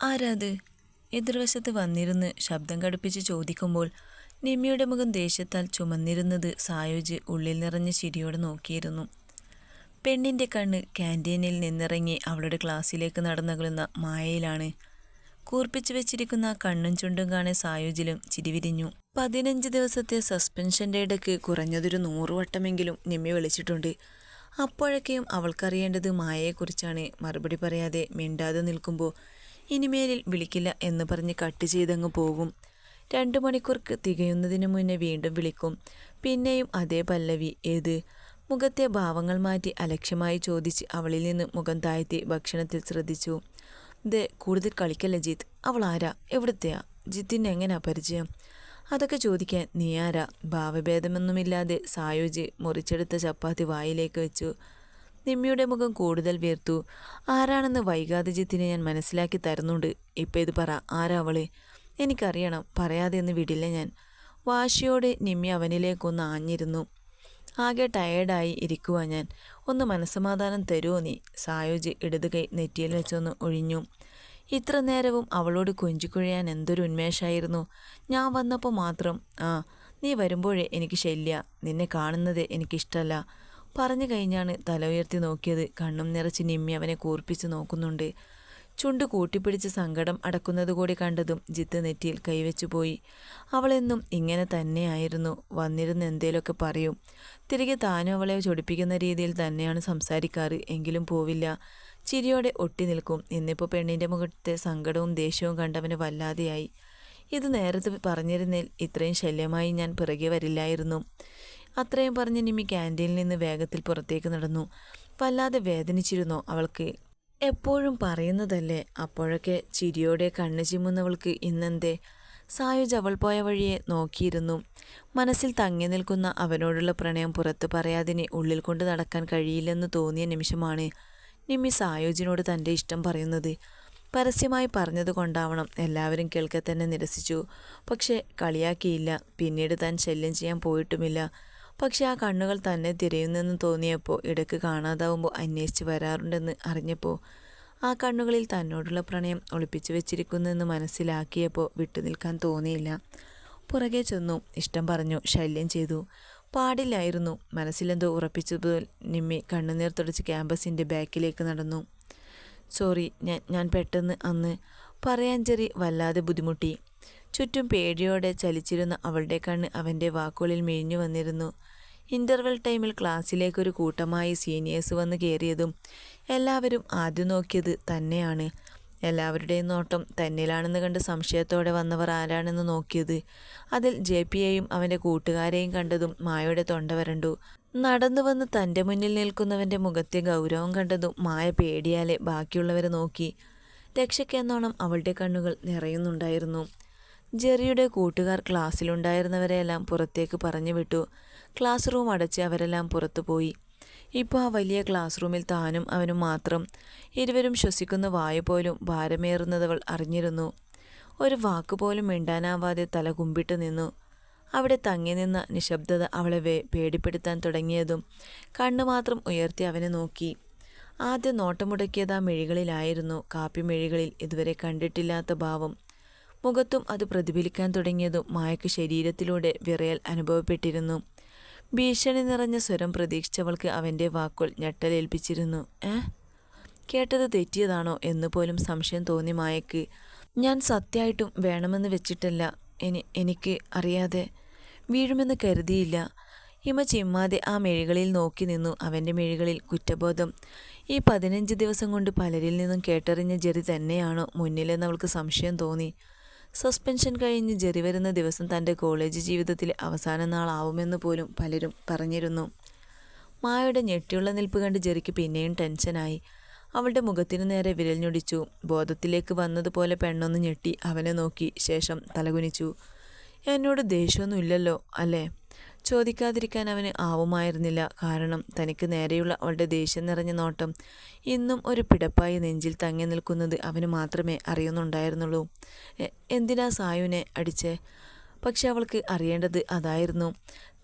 ആരാത് എതിർവശത്ത് വന്നിരുന്ന് ശബ്ദം കടുപ്പിച്ച് ചോദിക്കുമ്പോൾ നിമ്മിയുടെ മുഖം ദേഷ്യത്താൽ ചുമന്നിരുന്നത് സായോജ് ഉള്ളിൽ നിറഞ്ഞ ചിരിയോടെ നോക്കിയിരുന്നു. പെണ്ണിന്റെ കണ്ണ് ക്യാന്റീനിൽ നിന്നിറങ്ങി അവളുടെ ക്ലാസ്സിലേക്ക് നടന്നകലുന്ന മായയിലാണ്. കൂർപ്പിച്ചു വെച്ചിരിക്കുന്ന കണ്ണും ചുണ്ടും കാണെ സായുജിലും ചിരിവിരിഞ്ഞു പതിനഞ്ച് ദിവസത്തെ സസ്പെൻഷന്റെ ഇടയ്ക്ക് കുറഞ്ഞതൊരു നൂറുവട്ടമെങ്കിലും നിമ്മി വിളിച്ചിട്ടുണ്ട്. അപ്പോഴൊക്കെയും അവൾക്കറിയേണ്ടത് മായയെക്കുറിച്ചാണ്. മറുപടി പറയാതെ മിണ്ടാതെ നിൽക്കുമ്പോൾ ഇനിമേലിൽ വിളിക്കില്ല എന്ന് പറഞ്ഞ് കട്ട് ചെയ്തങ്ങ് പോകും. രണ്ടു മണിക്കൂർ തികയുന്നതിന് മുന്നേ വീണ്ടും വിളിക്കും. പിന്നെയും അതേ പല്ലവി ഏത്? മുഖത്തെ ഭാവങ്ങൾ മാറ്റി അലക്ഷ്യമായി ചോദിച്ച് അവളിൽ നിന്ന് മുഖം താഴ്ത്തി ഭക്ഷണത്തിൽ ശ്രദ്ധിച്ചു. ദേ കൂടുതൽ കളിക്കല്ല ജിത്ത് അവൾ ആരാ? എവിടുത്തെയാ? ജിത്തിന് എങ്ങനെയാ പരിചയം? അതൊക്കെ ചോദിക്കാൻ നീ ആരാ? ഭാവഭേദമൊന്നുമില്ലാതെ സായോജി മുറിച്ചെടുത്ത ചപ്പാത്തി വായിലേക്ക് വെച്ചു. നിമ്മിയുടെ മുഖം കൂടുതൽ വീർത്തു. ആരാണെന്ന് വൈകാതെ ജിത്തിനെ ഞാൻ മനസ്സിലാക്കി തരുന്നുണ്ട്. ഇപ്പം ഇത് പറ. ആരാ അവൾ? എനിക്കറിയണം. പറയാതെ എന്ന് വിടില്ല ഞാൻ. വാശിയോടെ നിമ്മി അവനിലേക്കൊന്ന് ആഞ്ഞിരുന്നു. ആകെ ടയേർഡായി ഇരിക്കുക ഞാൻ. ഒന്ന് മനസ്സമാധാനം തരുമോ നീ? സായോജ് ഇടത് കൈ നെറ്റിയിൽ വെച്ചൊന്ന് ഒഴിഞ്ഞു. ഇത്ര നേരവും അവളോട് കൊഞ്ചിക്കുഴയാൻ എന്തൊരു ഉന്മേഷമായിരുന്നു ഞാൻ വന്നപ്പോൾ മാത്രം ആ നീ വരുമ്പോഴേ എനിക്ക് ശല്യ. നിന്നെ കാണുന്നത് എനിക്കിഷ്ടമല്ല പറഞ്ഞു കഴിഞ്ഞാണ് തല ഉയർത്തി നോക്കിയത്. കണ്ണും നിറച്ച് നിമ്മി അവനെ കൂർപ്പിച്ച് നോക്കുന്നുണ്ട്. ചുണ്ട് കൂട്ടിപ്പിടിച്ച് സങ്കടം അടക്കുന്നത് കൂടി കണ്ടതും ജിത്ത് നെറ്റിയിൽ കൈവച്ചു പോയി. അവളെന്നും ഇങ്ങനെ തന്നെയായിരുന്നു. വന്നിരുന്ന് എന്തേലൊക്കെ പറയും. തിരികെ താനും അവളെ ചൊടിപ്പിക്കുന്ന രീതിയിൽ തന്നെയാണ് സംസാരിക്കാറ്. എങ്കിലും പോവില്ല. ചിരിയോടെ ഒട്ടി നിൽക്കും. ഇന്നിപ്പോൾ പെണ്ണിന്റെ മുഖത്തെ സങ്കടവും ദേഷ്യവും കണ്ടവന് വല്ലാതെയായി. ഇത് നേരത്തെ പറഞ്ഞിരുന്നേൽ ഇത്രയും ശല്യമായി ഞാൻ പിറകെ വരില്ലായിരുന്നു. അത്രയും പറഞ്ഞ് നിമി ക്യാന്റീനിൽ നിന്ന് വേഗത്തിൽ പുറത്തേക്ക് നടന്നു. വല്ലാതെ വേദനിച്ചിരുന്നോ അവൾക്ക്? എപ്പോഴും പറയുന്നതല്ലേ അപ്പോഴൊക്കെ ചിരിയോടെ കണ്ണു ചിമ്മുന്നവൾക്ക് ഇന്നെന്തേ? സായുജ് അവൾ പോയ വഴിയെ നോക്കിയിരുന്നു. മനസ്സിൽ തങ്ങി നിൽക്കുന്ന അവനോടുള്ള പ്രണയം പുറത്തു പറയാതിനെ ഉള്ളിൽ കൊണ്ട് നടക്കാൻ കഴിയില്ലെന്ന് തോന്നിയ നിമിഷമാണ് നിമി സായോജിനോട് തന്റെ ഇഷ്ടം പറയുന്നത്. പരസ്യമായി പറഞ്ഞതുകൊണ്ടാവണം എല്ലാവരും കേൾക്കെ തന്നെ നിരസിച്ചു. പക്ഷേ കളിയാക്കിയില്ല. പിന്നീട് താൻ ശല്യം ചെയ്യാൻ പോയിട്ടുമില്ല. പക്ഷെ ആ കണ്ണുകൾ തന്നെ തിരയുന്നെന്ന് തോന്നിയപ്പോൾ ഇടയ്ക്ക് കാണാതാവുമ്പോൾ അന്വേഷിച്ച് വരാറുണ്ടെന്ന് അറിഞ്ഞപ്പോൾ ആ കണ്ണുകളിൽ തന്നോടുള്ള പ്രണയം ഒളിപ്പിച്ചു വെച്ചിരിക്കുന്നെന്ന് മനസ്സിലാക്കിയപ്പോൾ വിട്ടുനിൽക്കാൻ തോന്നിയില്ല. പുറകെ ചെന്നു ഇഷ്ടം പറഞ്ഞു ശല്യം ചെയ്തു. പാടില്ലായിരുന്നു. മനസ്സിലെന്തോ ഉറപ്പിച്ചപ്പോൾ നിമ്മി കണ്ണുനീർ തുടച്ച് ക്യാമ്പസിന്റെ ബാക്കിലേക്ക് നടന്നു. സോറി ഞാൻ ഞാൻ പെട്ടെന്ന് അന്ന് പറയാൻ ചെറി വല്ലാതെ ബുദ്ധിമുട്ടി. ചുറ്റും പേടിയോടെ ചലിച്ചിരുന്ന അവളുടെ കണ്ണ് അവന്റെ വാക്കുകളിൽ മേഞ്ഞു വന്നിരുന്നു. ഇന്റർവെൽ ടൈമിൽ ക്ലാസ്സിലേക്കൊരു കൂട്ടമായി സീനിയേഴ്സ് വന്ന് കയറിയതും എല്ലാവരും ആദ്യം നോക്കിയത് തന്നെയാണ്. എല്ലാവരുടെയും നോട്ടം തന്നിലാണെന്ന് കണ്ട് സംശയത്തോടെ വന്നവർ ആരാണെന്ന് നോക്കിയത്. അതിൽ ജെ പിയെയും അവന്റെ കൂട്ടുകാരെയും കണ്ടതും മായയുടെ തൊണ്ട വരണ്ടു. നടന്നു വന്ന് തന്റെ മുന്നിൽ നിൽക്കുന്നവന്റെ മുഖത്തെ ഗൗരവം കണ്ടതും മായ പേടിയാലെ ബാക്കിയുള്ളവരെ നോക്കി. രക്ഷയ്ക്കെന്നോണം അവളുടെ കണ്ണുകൾ നിറയുന്നുണ്ടായിരുന്നു. ജെറിയുടെ കൂട്ടുകാർ ക്ലാസ്സിലുണ്ടായിരുന്നവരെയെല്ലാം പുറത്തേക്ക് പറഞ്ഞു വിട്ടു. ക്ലാസ് റൂം അടച്ച് അവരെല്ലാം പുറത്തു പോയി. ഇപ്പോൾ ആ വലിയ ക്ലാസ് റൂമിൽ താനും അവനും മാത്രം. ഇരുവരും ശ്വസിക്കുന്ന വായു പോലും ഭാരമേറുന്നതവൾ അറിഞ്ഞിരുന്നു. ഒരു വാക്കുപോലും മിണ്ടാനാവാതെ തല കുമ്പിട്ട് നിന്നു. അവിടെ തങ്ങി നിന്ന നിശബ്ദത അവളെ വേ പേടിപ്പെടുത്താൻ തുടങ്ങിയതും കണ്ണു മാത്രം ഉയർത്തി അവനെ നോക്കി. ആദ്യം നോട്ടമുടക്കിയത് ആ മെഴികളിലായിരുന്നു. കാപ്പി മെഴികളിൽ ഇതുവരെ കണ്ടിട്ടില്ലാത്ത ഭാവം. മുഖത്തും അത് പ്രതിഫലിക്കാൻ തുടങ്ങിയതും മായക്ക് ശരീരത്തിലൂടെ വിറയൽ അനുഭവപ്പെട്ടിരുന്നു. ഭീഷണി നിറഞ്ഞ സ്വരം പ്രതീക്ഷിച്ചവൾക്ക് അവന്റെ വാക്കുകൾ ഞെട്ടലേൽപ്പിച്ചിരുന്നു. ഏ? കേട്ടത് തെറ്റിയതാണോ എന്ന് പോലും സംശയം തോന്നി മായക്ക് ഞാൻ സത്യമായിട്ടും വേണമെന്ന് വെച്ചിട്ടല്ല. എനി എനിക്ക് അറിയാതെ. വീഴുമെന്ന് കരുതിയില്ല. ഹിമ ചിമ്മാതെ ആ മെഴികളിൽ നോക്കി നിന്നു. അവന്റെ മെഴികളിൽ കുറ്റബോധം. ഈ പതിനഞ്ച് ദിവസം കൊണ്ട് പലരിൽ നിന്നും കേട്ടറിഞ്ഞ ജെറി തന്നെയാണോ മുന്നിലെന്ന് അവൾക്ക് സംശയം തോന്നി. സസ്പെൻഷൻ കഴിഞ്ഞ് ജെറി വരുന്ന ദിവസം തന്റെ കോളേജ് ജീവിതത്തിലെ അവസാന നാളാവുമെന്ന് പോലും പലരും പറഞ്ഞിരുന്നു. മായയുടെ ഞെട്ടിയുള്ള നിൽപ്പ് കണ്ട് ജെറിക്ക് പിന്നെയും ടെൻഷനായി. അവളുടെ മുഖത്തിനു നേരെ വിരൽ ഞൊടിച്ചു. ബോധത്തിലേക്ക് വന്നതുപോലെ പെണ്ണൊന്ന് ഞെട്ടി അവനെ നോക്കി ശേഷം തലകുനിച്ചു. എന്നോട് ദേഷ്യമൊന്നുമില്ലല്ലോ അല്ലേ? ചോദിക്കാതിരിക്കാൻ അവന് ആവുമായിരുന്നില്ല. കാരണം തനിക്ക് നേരെയുള്ള അവളുടെ ദേഷ്യം നിറഞ്ഞ നോട്ടം ഇന്നും ഒരു പിടപ്പായി നെഞ്ചിൽ തങ്ങി നിൽക്കുന്നത് അവന് മാത്രമേ അറിയുന്നുണ്ടായിരുന്നുള്ളൂ. എന്തിനാ സായുവിനെ അടിച്ചേ? പക്ഷെ അവൾക്ക് അറിയേണ്ടത് അതായിരുന്നു.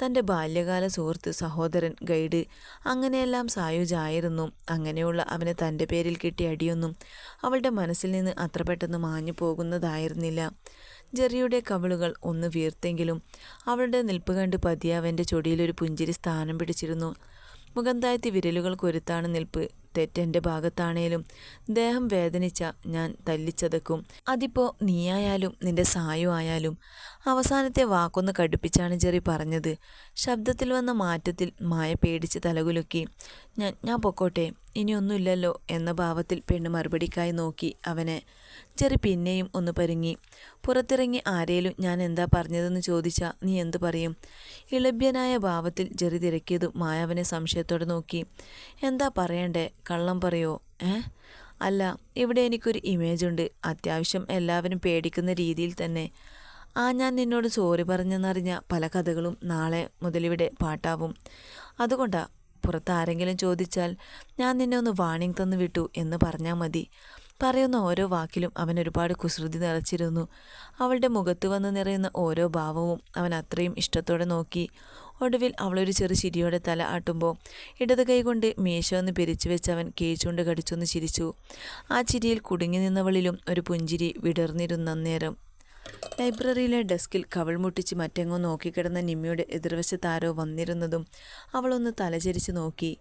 തന്റെ ബാല്യകാല സുഹൃത്ത് സഹോദരൻ ഗൈഡ് അങ്ങനെയെല്ലാം സായുജായിരുന്നു. അങ്ങനെയുള്ള അവനെ തന്റെ പേരിൽ കിട്ടിയ അടിയൊന്നും അവളുടെ മനസ്സിൽ നിന്ന് അത്ര പെട്ടെന്ന് മാഞ്ഞു പോകുന്നതായിരുന്നില്ല ജെറിയുടെ കവിളുകൾ ഒന്ന് വീർത്തെങ്കിലും അവളുടെ നിൽപ്പ് കണ്ട് പതിയെ അവന്റെ ചൊടിയിലൊരു പുഞ്ചിരി സ്ഥാനം പിടിച്ചിരുന്നു. മുഖം താഴ്ത്തി വിരലുകൾ കൊരുത്താണ് നിൽപ്പ്. തെറ്റെന്റെ ഭാഗത്താണേലും ദേഹം വേദനിച്ച ഞാൻ തല്ലിച്ചതക്കും. അതിപ്പോൾ നീയായാലും നിന്റെ സായു ആയാലും അവസാനത്തെ വാക്കൊന്ന് കടുപ്പിച്ചാണ് ജെറി പറഞ്ഞത്. ശബ്ദത്തിൽ വന്ന മാറ്റത്തിൽ മായ പേടിച്ച് തലകുലുക്കി. ഞാൻ ഞാൻ പൊക്കോട്ടെ ഇനിയൊന്നുമില്ലല്ലോ എന്ന ഭാവത്തിൽ പെണ്ണ് മറുപടിക്കായി നോക്കി അവനെ. ചെറി പിന്നെയും ഒന്ന് പരുങ്ങി. പുറത്തിറങ്ങി ആരേലും ഞാൻ എന്താ പറഞ്ഞതെന്ന് ചോദിച്ചാൽ നീ എന്തു പറയും? ഇളഭ്യനായ ഭാവത്തിൽ ജെറി തിരക്കിയതും മായാവനെ സംശയത്തോടെ നോക്കി. എന്താ പറയണ്ടേ? കള്ളം പറയോ? ഏ? അല്ല ഇവിടെ എനിക്കൊരു ഇമേജ് ഉണ്ട്. അത്യാവശ്യം എല്ലാവരും പേടിക്കുന്ന രീതിയിൽ തന്നെ. ആ ഞാൻ നിന്നോട് സോറി പറഞ്ഞെന്നറിഞ്ഞ പല കഥകളും നാളെ മുതലിവിടെ പാട്ടാവും. അതുകൊണ്ടാ പുറത്ത് ആരെങ്കിലും ചോദിച്ചാൽ ഞാൻ നിന്നെ ഒന്ന് വാണിംഗ് തന്നു വിട്ടു എന്ന് പറഞ്ഞാൽ മതി. പറയുന്ന ഓരോ വാക്കിലും അവൻ ഒരുപാട് കുസൃതി നിറച്ചിരുന്നു. അവളുടെ മുഖത്ത് വന്ന് നിറയുന്ന ഓരോ ഭാവവും അവൻ അത്രയും ഇഷ്ടത്തോടെ നോക്കി. ഒടുവിൽ അവളൊരു ചെറു ചിരിയോടെ തല ആട്ടുമ്പോൾ ഇടത് കൈകൊണ്ട് മീശ ഒന്ന് പിരിച്ചു വെച്ച് അവൻ കേച്ചുകൊണ്ട് കടിച്ചൊന്ന് ചിരിച്ചു. ആ ചിരിയിൽ കുടുങ്ങി നിന്നവളിലും ഒരു പുഞ്ചിരി വിടർന്നിരുന്ന നേരം ലൈബ്രറിയിലെ ഡെസ്കിൽ കവൾ മുട്ടിച്ച് മറ്റെങ്ങോ നോക്കിക്കിടന്ന നിമ്മിയുടെ എതിർവശത്താരോ വന്നിരുന്നതും അവളൊന്ന് തലചരിച്ച് നോക്കി.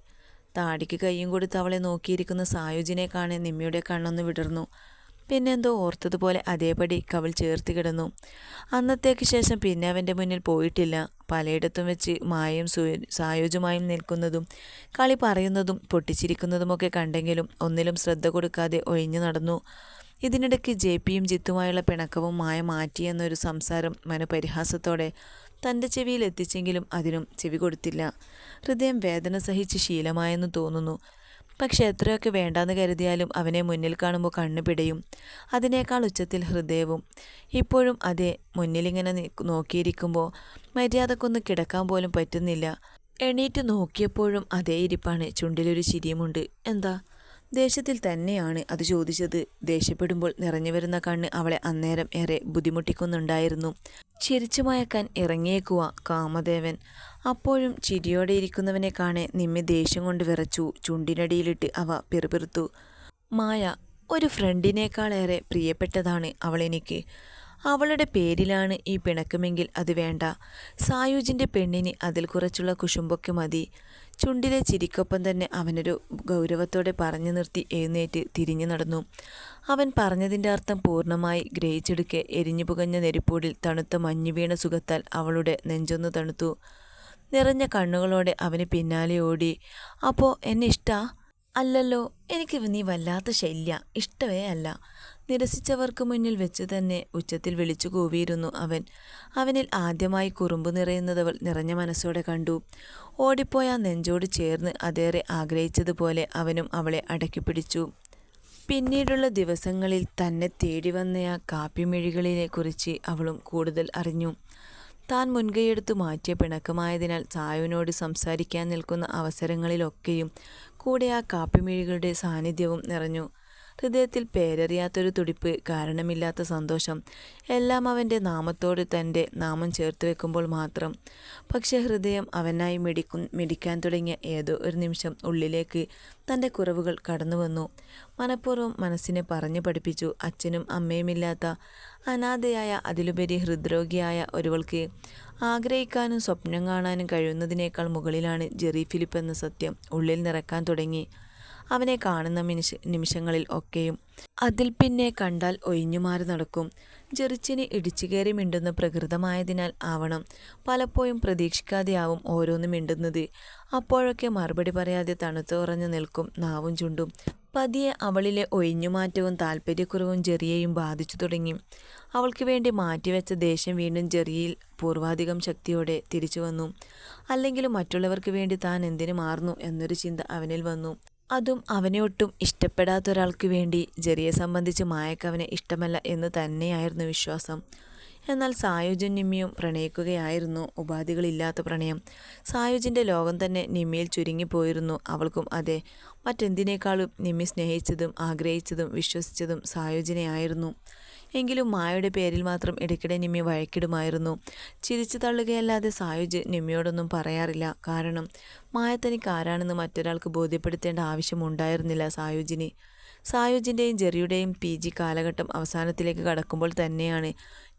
താടിക്ക് കയ്യും കൊടുത്ത് അവളെ നോക്കിയിരിക്കുന്ന സായുജിനെ കാണെ നിമ്മിയുടെ കണ്ണൊന്ന് വിടർന്നു. പിന്നെന്തോ ഓർത്തതുപോലെ അതേപടി കവൾ ചേർത്ത് കിടന്നു. അന്നത്തേക്ക് ശേഷം പിന്നെ അവന്റെ മുന്നിൽ പോയിട്ടില്ല. പലയിടത്തും വെച്ച് മായയും സായുജുമായും നിൽക്കുന്നതും കളി പറയുന്നതും പൊട്ടിച്ചിരിക്കുന്നതുമൊക്കെ കണ്ടെങ്കിലും ഒന്നിലും ശ്രദ്ധ കൊടുക്കാതെ ഒഴിഞ്ഞു നടന്നു. ഇതിനിടയ്ക്ക് ജെ പിയും ജിത്തുമായുള്ള പിണക്കവും മായ മാറ്റിയെന്നൊരു സംസാരം മനപരിഹാസത്തോടെ തന്റെ ചെവിയിൽ എത്തിച്ചെങ്കിലും അതിനും ചെവി കൊടുത്തില്ല. ഹൃദയം വേദന സഹിച്ച് ശീലമായെന്ന് തോന്നുന്നു. പക്ഷെ എത്രയൊക്കെ വേണ്ടാന്ന് കരുതിയാലും അവനെ മുന്നിൽ കാണുമ്പോൾ കണ്ണു പിടയും. അതിനേക്കാൾ ഉച്ചത്തിൽ ഹൃദയവും. ഇപ്പോഴും അതെ മുന്നിലിങ്ങനെ നോക്കിയിരിക്കുമ്പോൾ മര്യാദക്കൊന്ന് കിടക്കാൻ പോലും പറ്റുന്നില്ല. എണീറ്റ് നോക്കിയപ്പോഴും അതേ ഇരിപ്പാണ്. ചുണ്ടിലൊരു ചിരിയുമുണ്ട്. എന്താ? ദേഷ്യത്തിൽ തന്നെയാണ് അത് ചോദിച്ചത്. ദേഷ്യപ്പെടുമ്പോൾ നിറഞ്ഞു വരുന്ന കണ്ണ് അവളെ അന്നേരം ഏറെ ബുദ്ധിമുട്ടിക്കുന്നുണ്ടായിരുന്നു. ചിരിച്ചു മയക്കാൻ ഇറങ്ങിയേക്കുക കാമദേവൻ. അപ്പോഴും ചിരിയോടെ ഇരിക്കുന്നവനെ കാണെ നിമ്മി ദേഷ്യം കൊണ്ട് വിറച്ചു. ചുണ്ടിനടിയിലിട്ട് അവ പിറുപിറുത്തു. മായ ഒരു ഫ്രണ്ടിനേക്കാളേറെ പ്രിയപ്പെട്ടതാണ് അവളെനിക്ക് അവളുടെ പേരിലാണ് ഈ പിണക്കമെങ്കിൽ അത് വേണ്ട. സായുജിന്റെ പെണ്ണിന് അതിൽ കുറച്ചുള്ള കുശുമ്പൊക്കെ മതി. ചുണ്ടിലെ ചിരിക്കൊപ്പം തന്നെ അവനൊരു ഗൗരവത്തോടെ പറഞ്ഞു നിർത്തി എഴുന്നേറ്റ് തിരിഞ്ഞു നടന്നു. അവൻ പറഞ്ഞതിന്റെ അർത്ഥം പൂർണമായി ഗ്രഹിച്ചെടുക്കെ എരിഞ്ഞു പുകഞ്ഞ നെരിപ്പൂടിൽ തണുത്ത മഞ്ഞു വീണ സുഖത്താൽ അവളുടെ നെഞ്ചൊന്ന് തണുത്തു. നിറഞ്ഞ കണ്ണുകളോടെ അവന് പിന്നാലെ ഓടി അപ്പോൾ എന്നെ ഇഷ്ടാ? അല്ലല്ലോ എനിക്ക് നീ വല്ലാത്ത ശല്യ ഇഷ്ടവേ അല്ല. നിരസിച്ചവർക്ക് മുന്നിൽ വെച്ച് തന്നെ ഉച്ചത്തിൽ വിളിച്ചു കൂവിയിരുന്നു അവൻ. അവനിൽ ആദ്യമായി കുറുമ്പ് നിറയുന്നതവൾ നിറഞ്ഞ മനസ്സോടെ കണ്ടു. ഓടിപ്പോയ നെഞ്ചോട് ചേർന്ന് അതേറെ ആഗ്രഹിച്ചതുപോലെ അവനും അവളെ അടക്കി പിടിച്ചു. പിന്നീടുള്ള ദിവസങ്ങളിൽ തന്നെ തേടി വന്ന ആ കാപ്പിമിഴികളിനെ കുറിച്ച് അവളും കൂടുതൽ അറിഞ്ഞു. താൻ മുൻകൈയെടുത്ത് മാറ്റിയ പിണക്കമായതിനാൽ സായുവിനോട് സംസാരിക്കാൻ നിൽക്കുന്ന അവസരങ്ങളിലൊക്കെയും കൂടെ ആ കാപ്പിമിഴികളുടെ സാന്നിധ്യവും നിറഞ്ഞു. ഹൃദയത്തിൽ പേരറിയാത്തൊരു തുടിപ്പ് കാരണമില്ലാത്ത സന്തോഷം. എല്ലാം അവന്റെ നാമത്തോട് തന്റെ നാമം ചേർത്ത് വെക്കുമ്പോൾ മാത്രം. പക്ഷെ ഹൃദയം അവനായി മിടിക്കും മിടിക്കാൻ തുടങ്ങിയ ഏതോ ഒരു നിമിഷം ഉള്ളിലേക്ക് തന്റെ കുറവുകൾ കടന്നു വന്നു. മനഃപൂർവം മനസ്സിനെ പറഞ്ഞു പഠിപ്പിച്ചു. അച്ഛനും അമ്മയുമില്ലാത്ത അനാഥയായ അതിലുപരി ഹൃദ്രോഗിയായ ഒരുവൾക്ക് ആഗ്രഹിക്കാനും സ്വപ്നം കാണാനും കഴിയുന്നതിനേക്കാൾ മുകളിലാണ് ജെറി ഫിലിപ്പ് എന്ന സത്യം ഉള്ളിൽ നിറക്കാൻ തുടങ്ങി. അവനെ കാണുന്ന നിമിഷ നിമിഷങ്ങളിൽ ഒക്കെയും അതിൽ പിന്നെ കണ്ടാൽ ഒഴിഞ്ഞുമാറി നടക്കും. ജെറിച്ചിന് ഇടിച്ചുകയറി മിണ്ടുന്ന പ്രകൃതമായതിനാൽ ആവണം. പലപ്പോഴും പ്രതീക്ഷിക്കാതെയാവും ഓരോന്ന് മിണ്ടുന്നത്. അപ്പോഴൊക്കെ മറുപടി പറയാതെ തണുത്തു കുറഞ്ഞു നിൽക്കും നാവും ചുണ്ടും. പതിയെ അവളിലെ ഒഴിഞ്ഞുമാറ്റവും താല്പര്യക്കുറവും ജെറിയെയും ബാധിച്ചു തുടങ്ങി. അവൾക്ക് വേണ്ടി മാറ്റിവെച്ച ദേഷ്യം വീണ്ടും ജെറിയിൽ പൂർവാധികം ശക്തിയോടെ തിരിച്ചു വന്നു. അല്ലെങ്കിലും മറ്റുള്ളവർക്ക് വേണ്ടി താൻ എന്തിനു മാറുന്നു എന്നൊരു ചിന്ത അവനിൽ വന്നു. അതും അവനെ ഒട്ടും ഇഷ്ടപ്പെടാത്ത ഒരാൾക്ക് വേണ്ടി ജെറിയെ സംബന്ധിച്ച് മായക്ക് അവനെ ഇഷ്ടമല്ല എന്ന് തന്നെയായിരുന്നു വിശ്വാസം. എന്നാൽ സായുജൻ നിമ്മിയും പ്രണയിക്കുകയായിരുന്നു ഉപാധികളില്ലാത്ത പ്രണയം. സായുജിന്റെ ലോകം തന്നെ നിമ്മിയിൽ ചുരുങ്ങിപ്പോയിരുന്നു. അവൾക്കും അതെ മറ്റെന്തിനേക്കാളും നിമ്മി സ്നേഹിച്ചതും ആഗ്രഹിച്ചതും വിശ്വസിച്ചതും സായുജിനെയായിരുന്നു. എങ്കിലും മായയുടെ പേരിൽ മാത്രം ഇടയ്ക്കിടെ നിമ്മി വഴക്കിടുമായിരുന്നു. ചിരിച്ചു തള്ളുകയല്ലാതെ സായുജ് നിമ്മിയോടൊന്നും പറയാറില്ല. കാരണം മായ തനിക്ക് ആരാണെന്ന് മറ്റൊരാൾക്ക് ബോധ്യപ്പെടുത്തേണ്ട ആവശ്യമുണ്ടായിരുന്നില്ല സായുജിന്. സായുജിന്റെയും ജെറിയുടെയും പി ജി കാലഘട്ടം അവസാനത്തിലേക്ക് കടക്കുമ്പോൾ തന്നെയാണ്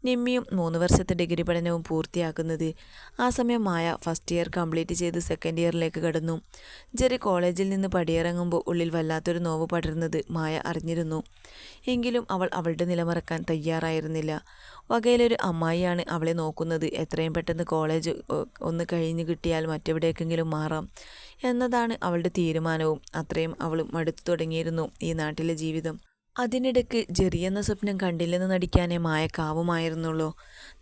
നിമ്മിയും മൂന്ന് വർഷത്തെ ഡിഗ്രി പഠനവും പൂർത്തിയാക്കുന്നത്. ആ സമയമായ ഫസ്റ്റ് ഇയർ കംപ്ലീറ്റ് ചെയ്ത് സെക്കൻഡ് ഇയറിലേക്ക് കടന്നു. ജെറി കോളേജിൽ നിന്ന് പടിയിറങ്ങുമ്പോൾ ഉള്ളിൽ വല്ലാത്തൊരു നോവ് പടരുന്നത് മായ അറിഞ്ഞിരുന്നു. എങ്കിലും അവൾ അവളുടെ നിലമറക്കാൻ തയ്യാറായിരുന്നില്ല. വകയിലൊരു അമ്മായിയാണ് അവളെ നോക്കുന്നത്. എത്രയും പെട്ടെന്ന് കോളേജ് ഒന്ന് കഴിഞ്ഞ് കിട്ടിയാൽ മറ്റെവിടേക്കെങ്കിലും മാറാം എന്നതാണ് അവളുടെ തീരുമാനവും. അത്രയും അവളും മടുത്തു തുടങ്ങിയിരുന്നു ഈ നാട്ടിലെ ജീവിതം. അതിനിടയ്ക്ക് ജെറിയെന്ന സ്വപ്നം കണ്ടില്ലെന്ന് നടിക്കാനേ മായക്കാവുമായിരുന്നുള്ളൂ.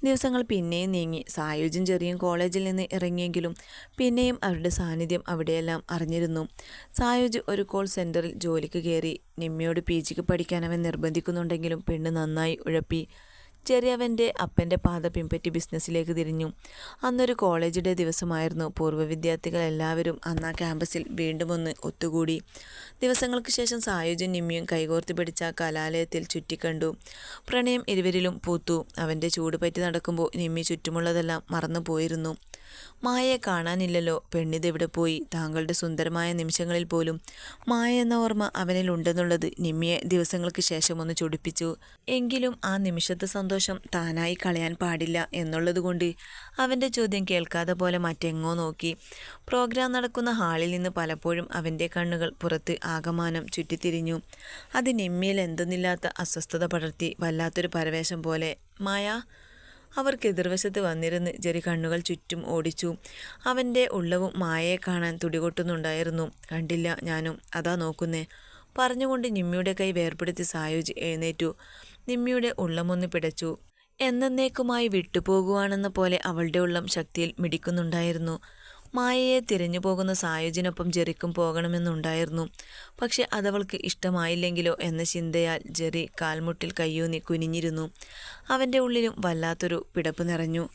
ദിവസങ്ങൾ പിന്നെയും നീങ്ങി. സായുജും ചെറിയും കോളേജിൽ നിന്ന് ഇറങ്ങിയെങ്കിലും പിന്നെയും അവരുടെ സാന്നിധ്യം അവിടെയെല്ലാം അറിഞ്ഞിരുന്നു. സായുജ് ഒരു കോൾ സെന്ററിൽ ജോലിക്ക് കയറി നിമ്മയോട് പി ജിക്ക് പഠിക്കാൻ അവൻ നിർബന്ധിക്കുന്നുണ്ടെങ്കിലും പെണ്ണ് നന്നായി ഉഴപ്പി. ചെറിയവന്റെ അപ്പന്റെ പാത പിൻപറ്റി ബിസിനസ്സിലേക്ക് തിരിഞ്ഞു. അന്നൊരു കോളേജ് ഡേ ദിവസമായിരുന്നു. പൂർവ വിദ്യാർത്ഥികൾ എല്ലാവരും അന്ന് ആ ക്യാമ്പസിൽ വീണ്ടും ഒന്ന് ഒത്തുകൂടി. ദിവസങ്ങൾക്ക് ശേഷം സായുജൻ നിമ്മിയും കൈകോർത്ത് പിടിച്ച കലാലയത്തിൽ ചുറ്റിക്കണ്ടു പ്രണയം ഇരുവരിലും പൂത്തു. അവന്റെ ചൂട് പറ്റി നടക്കുമ്പോൾ നിമ്മി ചുറ്റുമുള്ളതെല്ലാം മറന്നു പോയിരുന്നു മായയെ കാണാനില്ലല്ലോ. പെണ്ണിതെവിടെ പോയി? താങ്കളുടെ സുന്ദരമായ നിമിഷങ്ങളിൽ പോലും മായ എന്ന ഓർമ്മ അവനിൽ ഉണ്ടെന്നുള്ളത് നിമ്മിയെ ദിവസങ്ങൾക്ക് ശേഷം ഒന്ന് ചൊടിപ്പിച്ചു. എങ്കിലും ആ നിമിഷത്തെ സന്തോഷം താനായി കളയാൻ പാടില്ല എന്നുള്ളതുകൊണ്ട് അവന്റെ ചോദ്യം കേൾക്കാതെ പോലെ മറ്റെങ്ങോ നോക്കി. പ്രോഗ്രാം നടക്കുന്ന ഹാളിൽ നിന്ന് പലപ്പോഴും അവന്റെ കണ്ണുകൾ പുറത്ത് ആകമാനം ചുറ്റിത്തിരിഞ്ഞു. അത് നിമ്മിയിൽ എന്തെന്നില്ലാത്ത അസ്വസ്ഥത പടർത്തി വല്ലാത്തൊരു പരവേശം പോലെ മായ അവർക്ക് എതിർവശത്ത് വന്നിരുന്ന് ജെറി കണ്ണുകൾ ചുറ്റും ഓടിച്ചു. അവന്റെ ഉള്ളവും മായയെ കാണാൻ തുടികൊട്ടുന്നുണ്ടായിരുന്നു. കണ്ടില്ല ഞാനും അതാ നോക്കുന്നേ. പറഞ്ഞുകൊണ്ട് നിമ്മിയുടെ കൈ വേർപ്പെടുത്തി സായുജ് എഴുന്നേറ്റു. നിമ്മിയുടെ ഉള്ളമൊന്ന് പിടച്ചു. എന്നേക്കുമായി വിട്ടുപോകുവാണെന്ന പോലെ അവളുടെ ഉള്ളം ശക്തിയിൽ മിടിക്കുന്നുണ്ടായിരുന്നു. മായയെ തിരഞ്ഞു പോകുന്ന സായുജിനൊപ്പം ജെറിക്കും പോകണമെന്നുണ്ടായിരുന്നു. പക്ഷെ അതവൾക്ക് ഇഷ്ടമായില്ലെങ്കിലോ എന്ന ചിന്തയാൽ ജെറി കാൽമുട്ടിൽ കയ്യൂന്നി കുനിഞ്ഞിരുന്നു. അവന്റെ ഉള്ളിലും വല്ലാത്തൊരു പിടപ്പ് നിറഞ്ഞു.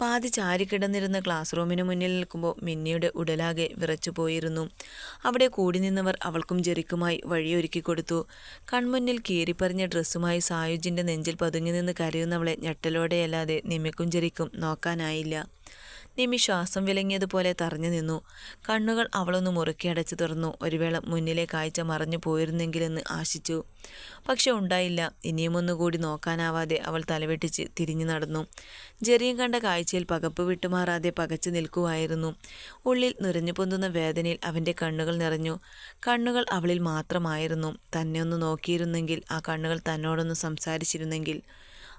പാതി ചാരിക്കിടന്നിരുന്ന ക്ലാസ് റൂമിന് മുന്നിൽ നിൽക്കുമ്പോൾ മിന്നിയുടെ ഉടലാകെ വിറച്ചു പോയിരുന്നു അവിടെ കൂടി നിന്നവർ അവൾക്കും ജെറിക്കുമായി വഴിയൊരുക്കി കൊടുത്തു. കൺമുന്നിൽ കീറിപ്പറിഞ്ഞ ഡ്രസ്സുമായി സായുജിന്റെ നെഞ്ചിൽ പതുങ്ങി നിന്ന് കരയുന്നവളെ ഞെട്ടലോടെയല്ലാതെ നിമിക്കും ജെറിക്കും നോക്കാനായില്ല. നിമി ശ്വാസം വിലങ്ങിയതുപോലെ തറഞ്ഞു നിന്നു. കണ്ണുകൾ അവളൊന്ന് മുറുക്കി അടച്ചു തുറന്നു. ഒരു വേള മുന്നിലെ കാഴ്ച മറഞ്ഞു പോയിരുന്നെങ്കിലെന്ന് ആശിച്ചു. പക്ഷെ ഉണ്ടായില്ല. ഇനിയും ഒന്നുകൂടി നോക്കാനാവാതെ അവൾ തലവെട്ടിച്ച് തിരിഞ്ഞു നടന്നു. ജെറിയും കണ്ട കാഴ്ചയിൽ പകപ്പ് വിട്ടുമാറാതെ പകച്ചു നിൽക്കുമായിരുന്നു ഉള്ളിൽ നിറഞ്ഞു പൊന്തുന്ന വേദനയിൽ അവന്റെ കണ്ണുകൾ നിറഞ്ഞു. കണ്ണുകൾ അവളിൽ മാത്രമായിരുന്നു. തന്നെ ഒന്ന് നോക്കിയിരുന്നെങ്കിൽ ആ കണ്ണുകൾ തന്നോടൊന്ന് സംസാരിച്ചിരുന്നെങ്കിൽ.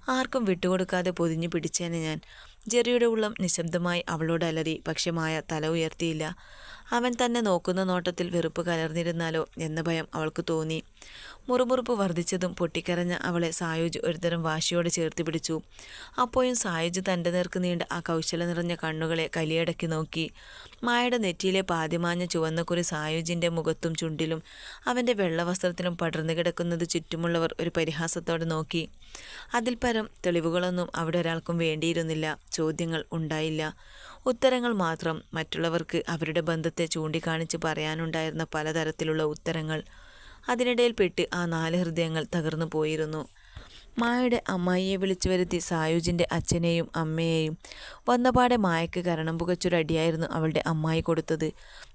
ആർക്കും വിട്ടുകൊടുക്കാതെ പൊതിഞ്ഞു പിടിച്ചേനെ ഞാൻ. ജെറിയുടെ ഉള്ളം നിശബ്ദമായി അവളോട് അലറി പക്ഷെ മായ തല ഉയർത്തിയില്ല. അവൻ തന്നെ നോക്കുന്ന നോട്ടത്തിൽ വെറുപ്പ് കലർന്നിരുന്നാലോ എന്ന ഭയം അവൾക്ക് തോന്നി. മുറുമുറുപ്പ് വർദ്ധിച്ചതും പൊട്ടിക്കരഞ്ഞ അവളെ സായുജ് ഒരുതരം വാശിയോടെ ചേർത്ത് പിടിച്ചു. അപ്പോഴും സായുജ് തന്റെ നേർക്ക് നീണ്ട ആ കൗശല നിറഞ്ഞ കണ്ണുകളെ കലിയടക്കി നോക്കി. മായയുടെ നെറ്റിയിലെ പാതിമാഞ്ഞ ചുവന്നക്കുറി സായുജിന്റെ മുഖത്തും ചുണ്ടിലും അവന്റെ വെള്ളവസ്ത്രത്തിലും പടർന്നു കിടക്കുന്നത് ചുറ്റുമുള്ളവർ ഒരു പരിഹാസത്തോടെ നോക്കി. അതിൽ പരം തെളിവുകളൊന്നും അവിടെ ഒരാൾക്കും വേണ്ടിയിരുന്നില്ല. ചോദ്യങ്ങൾ ഉണ്ടായില്ല. ഉത്തരങ്ങൾ മാത്രം മറ്റുള്ളവർക്ക് അവരുടെ ബന്ധത്തെ ചൂണ്ടിക്കാണിച്ച് പറയാനുണ്ടായിരുന്ന പലതരത്തിലുള്ള ഉത്തരങ്ങൾ അതിനിടയിൽ പെട്ട് ആ നാല് ഹൃദയങ്ങൾ തകർന്നു പോയിരുന്നു. മായയുടെ അമ്മായിയെ വിളിച്ചു വരുത്തി സായുജിന്റെ അച്ഛനെയും അമ്മയെയും വന്നപാടെ മായയ്ക്ക് കരണം പുകച്ചൊരടിയായിരുന്നു അവളുടെ അമ്മായി കൊടുത്തത്.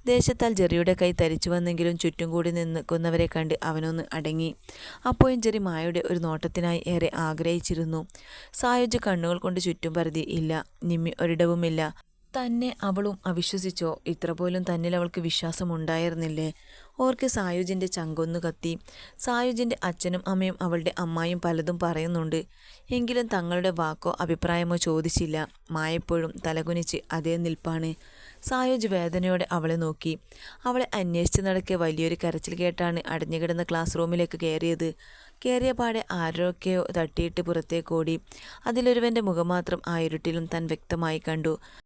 ദേശത്താൽ ജെറിയുടെ കൈ തരിച്ചു വന്നെങ്കിലും ചുറ്റും കൂടി നിൽക്കുന്നവരെ കണ്ട് അവനൊന്ന് അടങ്ങി. അപ്പോഴും ജെറി മായയുടെ ഒരു നോട്ടത്തിനായി ഏറെ ആഗ്രഹിച്ചിരുന്നു. സായുജ് കണ്ണുകൾ കൊണ്ട് ചുറ്റും പരതി ഇല്ല നിമ്മി ഒരിടവുമില്ല. തന്നെ അവളും അവിശ്വസിച്ചോ? ഇത്ര പോലും തന്നിൽ അവൾക്ക് വിശ്വാസമുണ്ടായിരുന്നില്ലേ ഓർക്ക് സായുജിന്റെ ചങ്കൊന്നു കത്തി. സായുജിന്റെ അച്ഛനും അമ്മയും അവളുടെ അമ്മായും പലതും പറയുന്നുണ്ട്. എങ്കിലും തങ്ങളുടെ വാക്കോ അഭിപ്രായമോ ചോദിച്ചില്ല. മായപ്പോഴും തലകുനിച്ച് അതേ നിൽപ്പാണ്. സായുജ് വേദനയോടെ അവളെ നോക്കി. അവളെ അന്വേഷിച്ച് നടക്കിയ വലിയൊരു കരച്ചിൽ കേട്ടാണ് അടഞ്ഞുകിടന്ന ക്ലാസ് റൂമിലേക്ക് കയറിയത്. കയറിയ പാടെ ആരൊക്കെയോ തട്ടിയിട്ട് പുറത്തേക്കോടി. അതിലൊരുവന്റെ മുഖം മാത്രം ആ ഇരുട്ടിലും താൻ വ്യക്തമായി കണ്ടു.